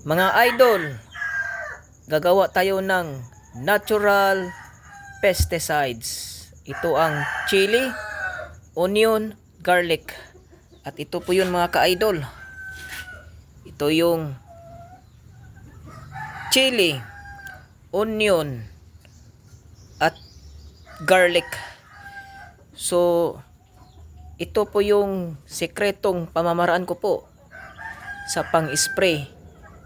Mga idol, gagawa tayo ng natural pesticides. Ito ang chili, onion, garlic. At ito po yun mga ka-idol. Ito yung chili, onion, at garlic. So, ito po yung sekretong pamamaraan ko po sa pang-spray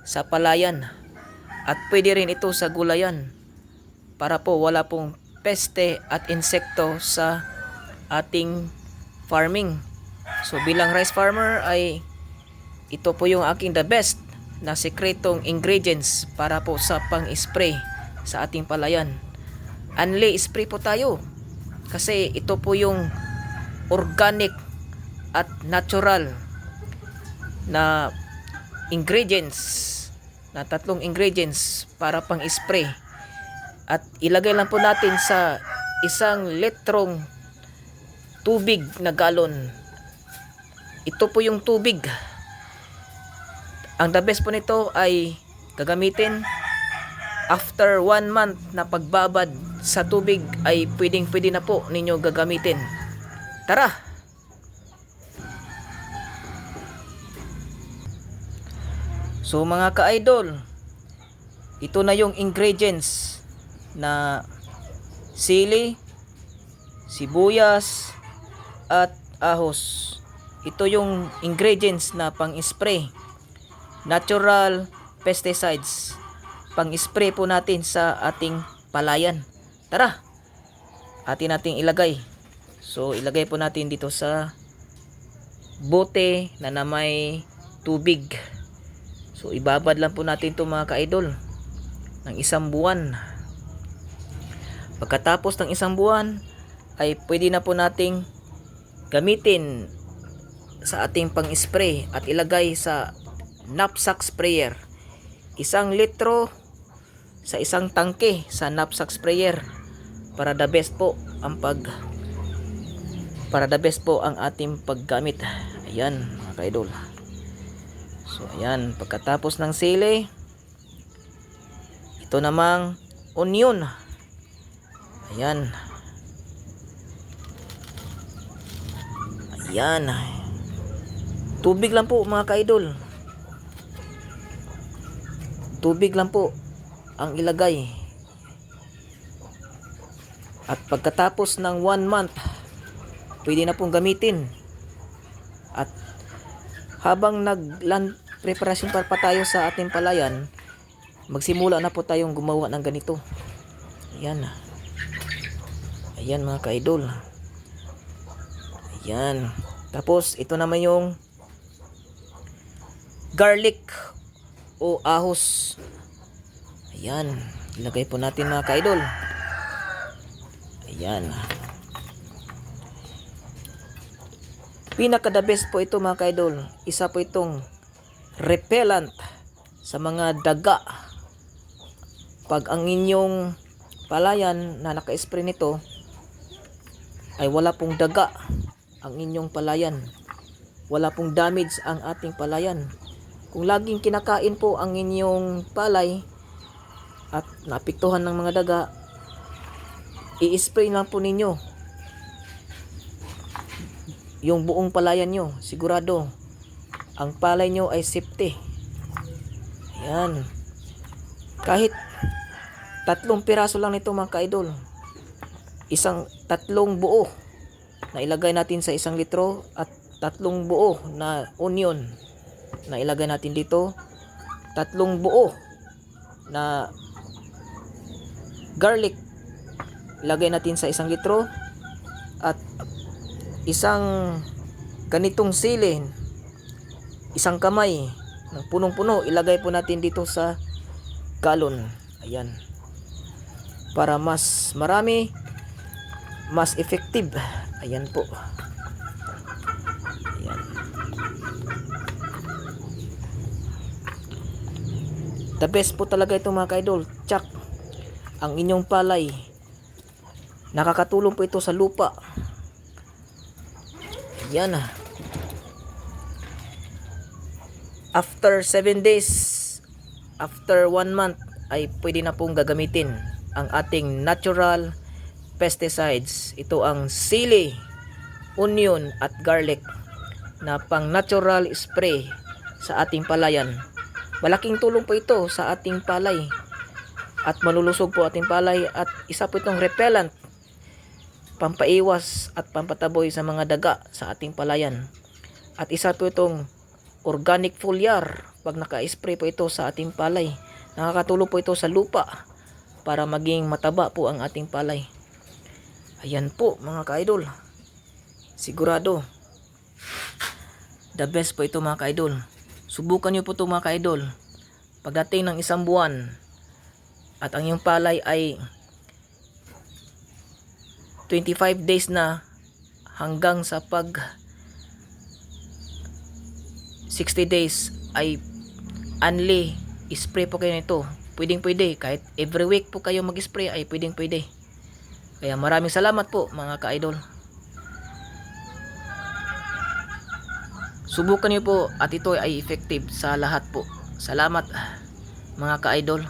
sa palayan at pwede rin ito sa gulayan para po wala pong peste at insekto sa ating farming. So bilang rice farmer ay ito po yung aking the best na sekretong ingredients para po sa pang-spray sa ating palayan. Anli spray po tayo kasi ito po yung organic at natural na ingredients. Na tatlong ingredients para pang spray. At ilagay lang po natin sa isang litrong tubig na galon. Ito po yung tubig. Ang the best po nito ay gagamitin. After one month na pagbabad sa tubig ay pwedeng pwede na po ninyo gagamitin. Tara So mga ka-idol, ito na yung ingredients na sili, sibuyas, at ahos. Ito yung ingredients na pang-spray. Natural pesticides. Pang-spray po natin sa ating palayan. Tara, atin nating ilagay. So ilagay po natin dito sa bote na na may tubig. So ibabad lang po natin to mga ka-idol ng isang buwan. Pagkatapos ng isang buwan ay pwede na po nating gamitin sa ating pang-spray at ilagay sa knapsack sprayer. Isang litro sa isang tangke sa knapsack sprayer para the best po ang pag para the best po ang ating paggamit. Ayan mga ka-idol. So ayan, pagkatapos ng sili, ito namang onion. Ayan. Ayan. Tubig lang po mga kaidol. Tubig lang po ang ilagay. At pagkatapos ng one month, pwede na pong gamitin. At habang nag-land preparation pa, pa tayo sa ating palayan, magsimula na po tayong gumawa ng ganito. Ayan. Ayan mga ka-idol. Ayan. Tapos ito naman yung garlic o ahos. Ayan. Ilagay po natin mga ka-idol. Ayan. Pinaka the best po ito mga ka-idol. Isa po itong repellent sa mga daga. Pag ang inyong palayan na naka-spray nito ay wala pong daga ang inyong palayan. Wala pong damage ang ating palayan. Kung laging kinakain po ang inyong palay at napiktuhan ng mga daga, i-spray lang po ninyo yung buong palayan nyo. Sigurado, ang palay nyo ay safety. Yan. Kahit tatlong piraso lang nito mga ka-idol. Isang tatlong buo na ilagay natin sa isang litro at tatlong buo na onion na ilagay natin dito. Tatlong buo na garlic ilagay natin sa isang litro at isang ganitong sili isang kamay ng punong-puno ilagay po natin dito sa galon. Ayan. Para mas marami mas effective. Ayan po. Ayan. The best po talaga ito mga kaidol. Tsak ang inyong palay. Nakakatulong po ito sa lupa. Yan ah. After 7 days after one month ay pwede na pong gagamitin ang ating natural pesticides. Ito ang sili, onion at garlic na pang natural spray sa ating palayan. Malaking tulong po ito sa ating palay at malulusog po ating palay at isa po itong repellent pampaiwas at pampataboy sa mga daga sa ating palayan. At isa po itong organic foliar pag naka-spray po ito sa ating palay. Nakakatulong po ito sa lupa para maging mataba po ang ating palay. Ayan po mga ka-idol. Sigurado. The best po ito mga ka-idol. Subukan nyo po ito mga ka-idol. Pagdating ng isang buwan at ang iyong palay ay 25 days na hanggang sa pag 60 days ay only spray po kayo nito. Pwedeng pwede. Kahit every week po kayo mag-spray ay pwedeng pwede. Kaya maraming salamat po mga ka-idol. Subukan niyo po at ito ay effective sa lahat po. Salamat mga ka-idol.